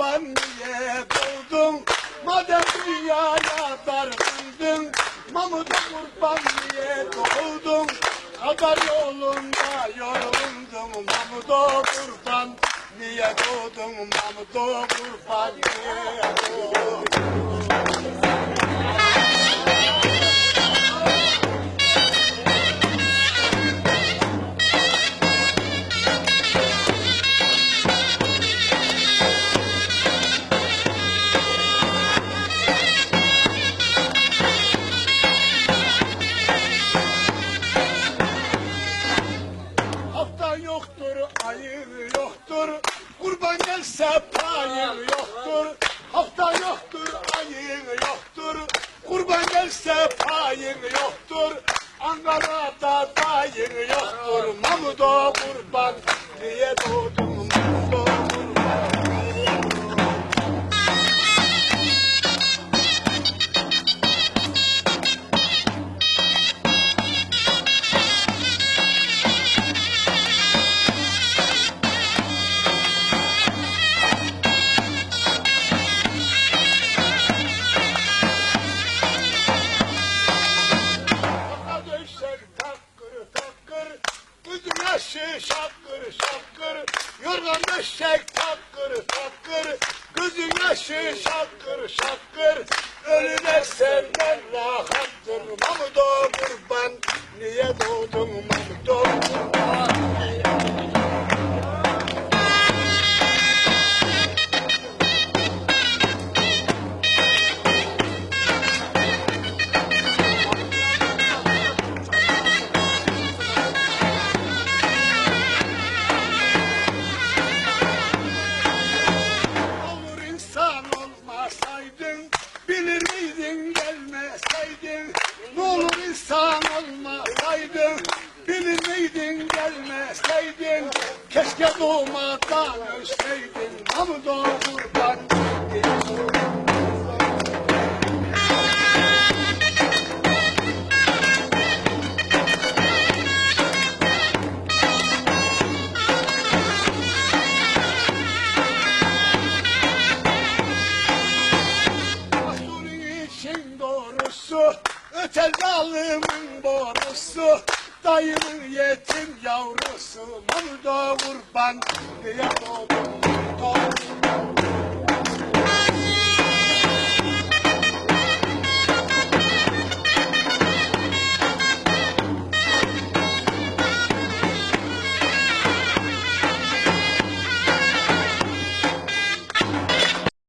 kurban niye doğdun Madem dünyaya dargındın Mamuda kurban niye doğdun Kadar yolunda yorulundum. Mamuda kurban niye doğdun Mamuda kurban niye doğdun Gelse payın yoktur. Hafta yoktur, ayın yoktur. Kurban gelse payın yoktur. Ankara'da dayın yoktur. Mamudo kurban Yorgan döşek takır takır Gözüm yaşı şapkır şapkır Ölüme senden rahattır. Mamudo kurban Niye doğdun Mamudo kurban Keşke doğmadan ölseydin Ama doğ kurban Mahsulün için doğrusu Öter zalimin borusu Dayının yetim yavrusu Mamda kurban diye doğdum doğdum